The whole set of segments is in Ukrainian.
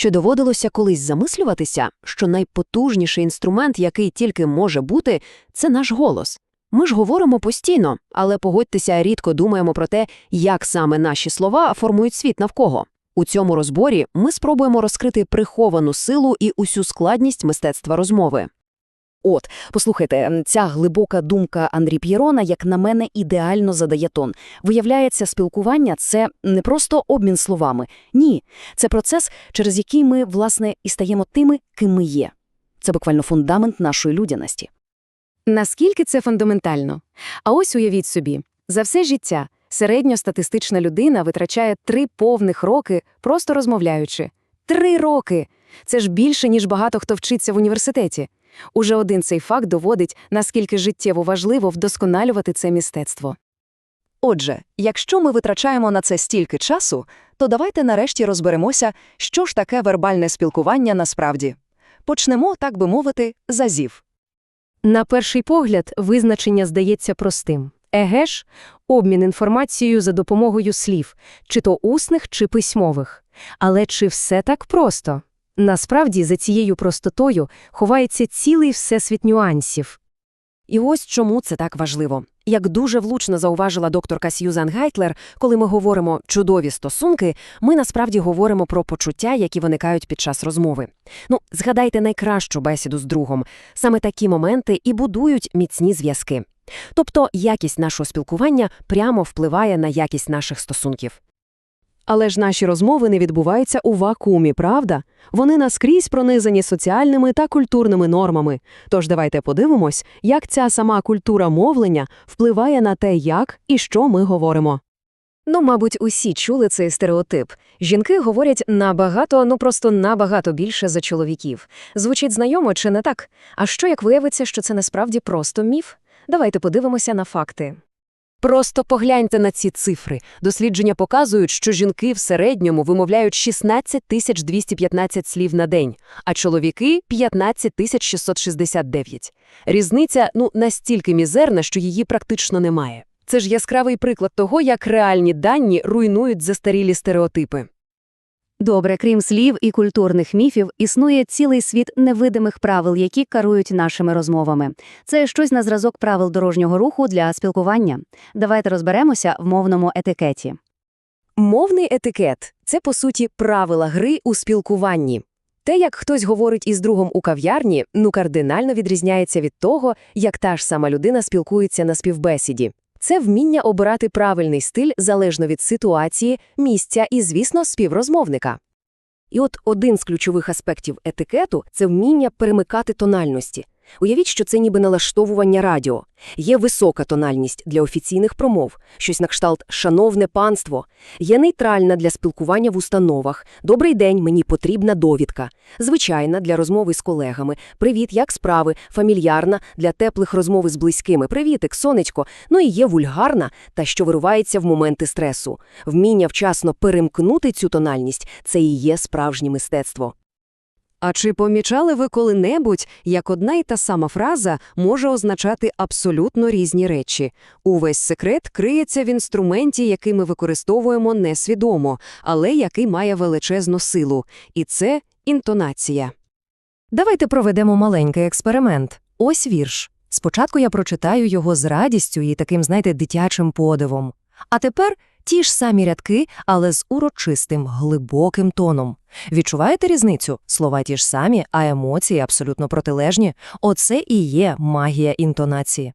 що доводилося колись замислюватися, що найпотужніший інструмент, який тільки може бути, це наш голос. Ми ж говоримо постійно, але погодьтеся, рідко думаємо про те, як саме наші слова формують світ навкого. У цьому розборі ми спробуємо розкрити приховану силу і усю складність мистецтва розмови. От, послухайте, ця глибока думка Андрі П'єрона, як на мене, ідеально задає тон. Виявляється, спілкування – це не просто обмін словами. Ні, це процес, через який ми, власне, і стаємо тими, ким ми є. Це буквально фундамент нашої людяності. Наскільки це фундаментально? А ось уявіть собі, за все життя середньостатистична людина витрачає три повних роки, просто розмовляючи. Три роки! Це ж більше, ніж багато хто вчиться в університеті. Уже один цей факт доводить, наскільки життєво важливо вдосконалювати це мистецтво. Отже, якщо ми витрачаємо на це стільки часу, то давайте нарешті розберемося, що ж таке вербальне спілкування насправді. Почнемо, так би мовити, з азів. На перший погляд, визначення здається простим. Еге ж, обмін інформацією за допомогою слів, чи то усних, чи письмових. Але чи все так просто? Насправді, за цією простотою ховається цілий всесвіт нюансів. І ось чому це так важливо. Як дуже влучно зауважила докторка Сьюзан Гайтлер, коли ми говоримо «чудові стосунки», ми насправді говоримо про почуття, які виникають під час розмови. Ну, згадайте найкращу бесіду з другом. Саме такі моменти і будують міцні зв'язки. Тобто якість нашого спілкування прямо впливає на якість наших стосунків. Але ж наші розмови не відбуваються у вакуумі, правда? Вони наскрізь пронизані соціальними та культурними нормами. Тож давайте подивимось, як ця сама культура мовлення впливає на те, як і що ми говоримо. Ну, мабуть, усі чули цей стереотип. Жінки говорять набагато, ну просто набагато більше за чоловіків. Звучить знайомо чи не так? А що як виявиться, що це насправді просто міф? Давайте подивимося на факти. Просто погляньте на ці цифри. Дослідження показують, що жінки в середньому вимовляють 16 тисяч 215 слів на день, а чоловіки – 15 тисяч 669. Різниця ну настільки мізерна, що її практично немає. Це ж яскравий приклад того, як реальні дані руйнують застарілі стереотипи. Добре, крім слів і культурних міфів, існує цілий світ невидимих правил, які керують нашими розмовами. Це щось на зразок правил дорожнього руху для спілкування. Давайте розберемося в мовному етикеті. Мовний етикет – це, по суті, правила гри у спілкуванні. Те, як хтось говорить із другом у кав'ярні, ну кардинально відрізняється від того, як та ж сама людина спілкується на співбесіді. Це вміння обирати правильний стиль залежно від ситуації, місця і, звісно, співрозмовника. І от один з ключових аспектів етикету – це вміння перемикати тональності. Уявіть, що це ніби налаштовування радіо. Є висока тональність для офіційних промов, щось на кшталт «шановне панство», є нейтральна для спілкування в установах. «добрий день, мені потрібна довідка», звичайна для розмови з колегами. «привіт, як справи», фамільярна для теплих розмов з близькими. «привітик, сонечко», ну і є вульгарна та що виривається в моменти стресу. Вміння вчасно перемкнути цю тональність – це і є справжнє мистецтво. А чи помічали ви коли-небудь, як одна й та сама фраза може означати абсолютно різні речі? Увесь секрет криється в інструменті, який ми використовуємо несвідомо, але який має величезну силу. І це інтонація. Давайте проведемо маленький експеримент. Ось вірш. Спочатку я прочитаю його з радістю і таким, знаєте, дитячим подивом. А тепер ті ж самі рядки, але з урочистим, глибоким тоном. Відчуваєте різницю? Слова ті ж самі, а емоції абсолютно протилежні. Оце і є магія інтонації.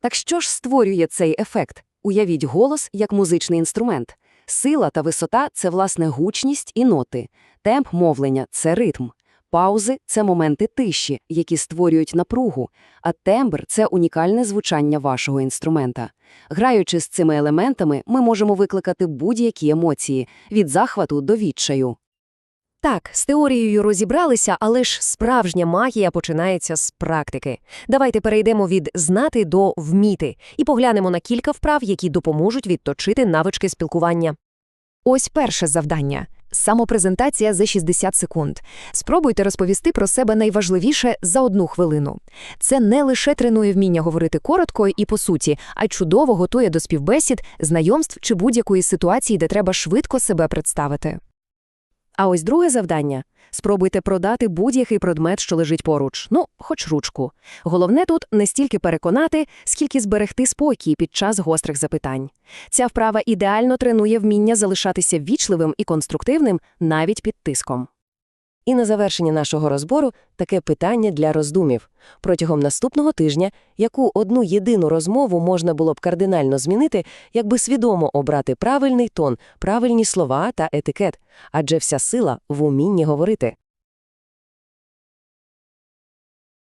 Так що ж створює цей ефект? Уявіть голос як музичний інструмент. Сила та висота – це, власне, гучність і ноти. Темп мовлення – це ритм. Паузи – це моменти тиші, які створюють напругу, а тембр – це унікальне звучання вашого інструмента. Граючи з цими елементами, ми можемо викликати будь-які емоції – від захвату до відчаю. Так, з теорією розібралися, але ж справжня магія починається з практики. Давайте перейдемо від знати до вміти і поглянемо на кілька вправ, які допоможуть відточити навички спілкування. Ось перше завдання – самопрезентація за 60 секунд. Спробуйте розповісти про себе найважливіше за одну хвилину. Це не лише тренує вміння говорити коротко і по суті, а й чудово готує до співбесід, знайомств чи будь-якої ситуації, де треба швидко себе представити. А ось друге завдання – спробуйте продати будь-який предмет, що лежить поруч, ну, хоч ручку. Головне тут не стільки переконати, скільки зберегти спокій під час гострих запитань. Ця вправа ідеально тренує вміння залишатися вічливим і конструктивним навіть під тиском. І на завершення нашого розбору таке питання для роздумів. Протягом наступного тижня, яку одну єдину розмову можна було б кардинально змінити, якби свідомо обрати правильний тон, правильні слова та етикет, адже вся сила в умінні говорити.